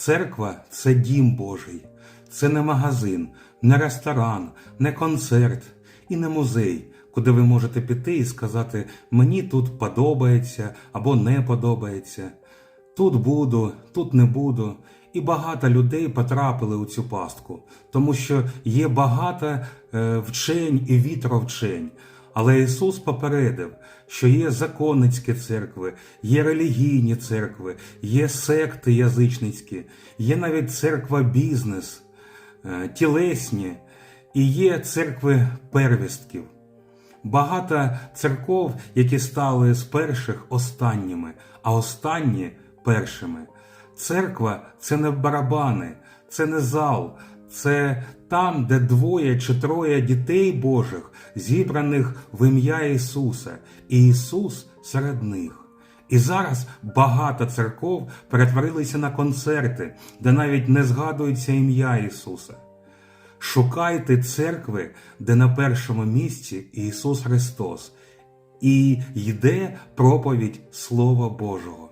Церква це дім Божий, це не магазин, не ресторан, не концерт і не музей, куди ви можете піти і сказати мені тут подобається або не подобається. Тут буду, тут не буду. І багато людей потрапили у цю пастку, тому що є багато е, вчень і вітровчень. Але Ісус попередив, що є законницькі церкви, є релігійні церкви, є секти язичницькі, є навіть церква бізнес, е, тілесні, і є церкви первістків. Багато церков, які стали з перших останніми, а останні першими. Церква це не барабани, це не зал, це там, де двоє чи троє дітей Божих, зібраних в ім'я Ісуса, і Ісус серед них. І зараз багато церков перетворилися на концерти, де навіть не згадується ім'я Ісуса. Шукайте церкви, де на першому місці Ісус Христос, і йде проповідь Слова Божого.